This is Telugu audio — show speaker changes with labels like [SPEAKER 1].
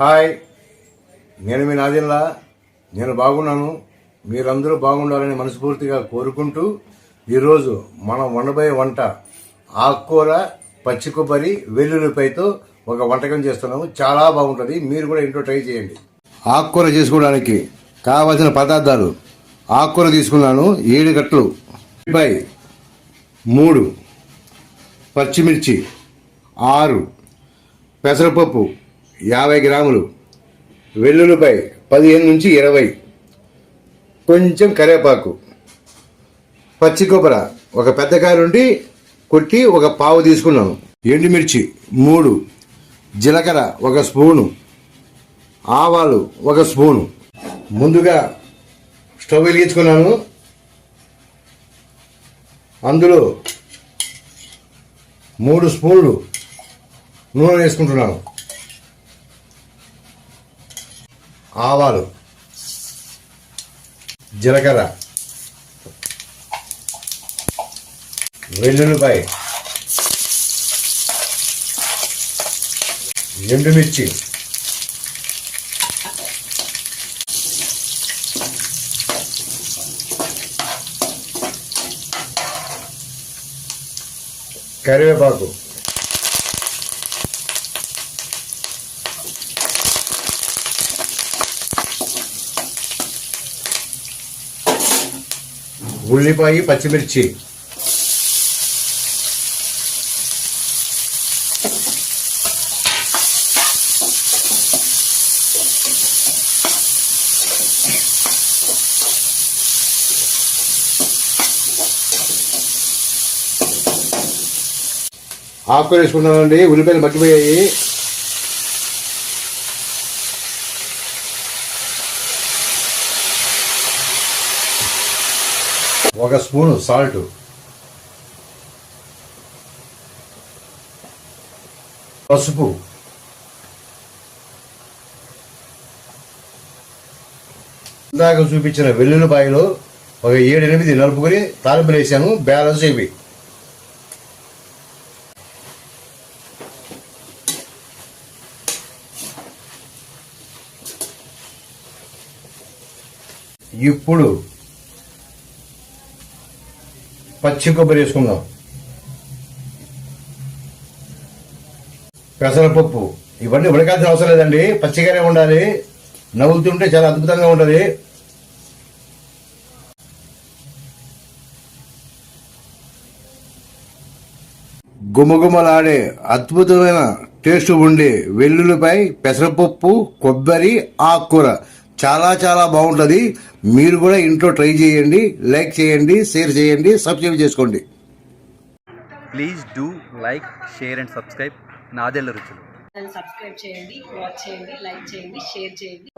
[SPEAKER 1] హాయ్. నేను మీ నాదిల్లా నేను బాగున్నాను. మీరందరూ బాగుండాలని మనస్ఫూర్తిగా కోరుకుంటూ ఈరోజు మనం వండబోయే వంట ఆకుకూర పచ్చి కొబ్బరి వెల్లుల్లిపైతో ఒక వంటకం చేస్తున్నాము. చాలా బాగుంటుంది. మీరు కూడా ఇంట్లో ట్రై చేయండి. ఆకుకూర చేసుకోవడానికి కావలసిన పదార్థాలు ఆకుకూర తీసుకున్నాను. ఏడు గట్లు పై మూడు. పచ్చిమిర్చి ఆరు. పెసరపప్పు యాభై గ్రాములు. వెల్లుల్లిపై పదిహేను నుంచి ఇరవై. కొంచెం కరివేపాకు. పచ్చి కొబ్బర. ఒక పెద్ద కాయ నుండి కొట్టి ఒక పావు తీసుకున్నాను. ఎండుమిర్చి మూడు. జీలకర్ర ఒక స్పూను. ఆవాలు ఒక స్పూను. ముందుగా స్టవ్ వెలిగించుకున్నాను. అందులో మూడు స్పూన్లు నూనె వేసుకుంటున్నాను. ఆవాలు జీలకర్ర వెల్లుల్లిపాయ ఎండుమిర్చి కరివేపాకు. ఉల్లిపాయ పచ్చిమిర్చి. ఆకులు వేసుకున్నానండి ఉల్లిపాయలు మగ్గిపోయాయి. ఒక స్పూను సాల్ట్. పసుపు. ఇందాక చూపించిన వెల్లుల్లిపాయలు ఒక ఏడు ఎనిమిది నలుపుకొని తాలింపులు వేసాను బ్యాలెన్స్ ఇవి ఇప్పుడు పచ్చి కొబ్బరి వేసుకుందాం. పెసరపప్పు. ఇవన్నీ ఉడకాల్సిన అవసరం లేదండి. పచ్చిగానే ఉండాలి. నవ్వుతుంటే చాలా అద్భుతంగా ఉంటుంది. గుమగుమలాడే అద్భుతమైన టేస్ట్ ఉండే వెల్లుల్లిపై పెసరపప్పు కొబ్బరి ఆకుకూర. చాలా చాలా బాగుంటుంది. మీరు కూడా ఇంట్లో ట్రై చేయండి లైక్ చేయండి షేర్ చేయండి సబ్స్క్రైబ్ చేసుకోండి.
[SPEAKER 2] Please do like share and subscribe. Nadella రుచులు.
[SPEAKER 3] సబ్స్క్రైబ్ చేయండి వాచ్ చేయండి లైక్ చేయండి షేర్ చేయండి.